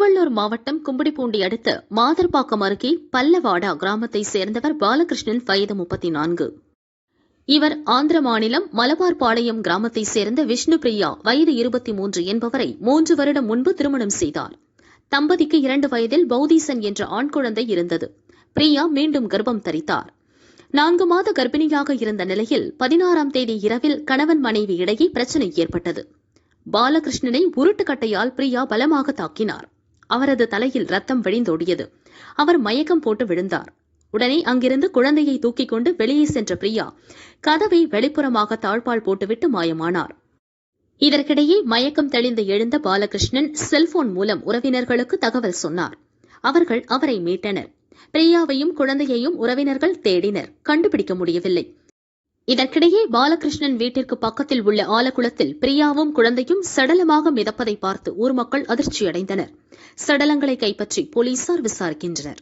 திருவள்ளூர் மாவட்டம் கும்படிப்பூண்டி அடுத்த மாதர்பாக்கம் அருகே பல்லவாடா கிராமத்தைச் சேர்ந்தவர் பாலகிருஷ்ணன் வயது முப்பத்தி நான்கு இவர் ஆந்திர மாநிலம் மலபார்பாளையம் கிராமத்தைச் சேர்ந்த விஷ்ணு பிரியா வயது இருபத்தி மூன்று என்பவரை மூன்று வருடம் முன்பு திருமணம் செய்தார். தம்பதிக்கு இரண்டு வயதில் பௌதீசன் என்ற ஆண் குழந்தை இருந்தது. பிரியா மீண்டும் கர்ப்பம் தரித்தார். நான்கு மாத கர்ப்பிணியாக இருந்த நிலையில் பதினாறாம் தேதி இரவில் கணவன் மனைவி இடையே பிரச்சனை ஏற்பட்டது. பாலகிருஷ்ணனை உருட்டுக்கட்டையால் பிரியா பலமாக தாக்கினார். அவரது தலையில் ரத்தம் வழிந்தோடியது அவர் மயக்கம் போட்டு விழுந்தார். உடனே அங்கிருந்து குழந்தையை தூக்கிக் கொண்டு வெளியே சென்ற பிரியா கதவை வெளிப்புறமாக தாழ்பால் போட்டுவிட்டு மாயமானார். இதற்கிடையே மயக்கம் தெளிந்து எழுந்த பாலகிருஷ்ணன் செல்போன் மூலம் உறவினர்களுக்கு தகவல் சொன்னார். அவர்கள் அவரை மீட்டனர். பிரியாவையும் குழந்தையையும் உறவினர்கள் தேடினர். கண்டுபிடிக்க முடியவில்லை. இதற்கிடையே பாலகிருஷ்ணன் வீட்டிற்கு பக்கத்தில் உள்ள ஆலக்குளத்தில் பிரியாவும் குழந்தையும் சடலமாக மிதப்பதை பார்த்து ஊர் மக்கள் அதிர்ச்சியடைந்தனர். சடலங்களை கைப்பற்றி போலீசார் விசாரிக்கின்றனர்.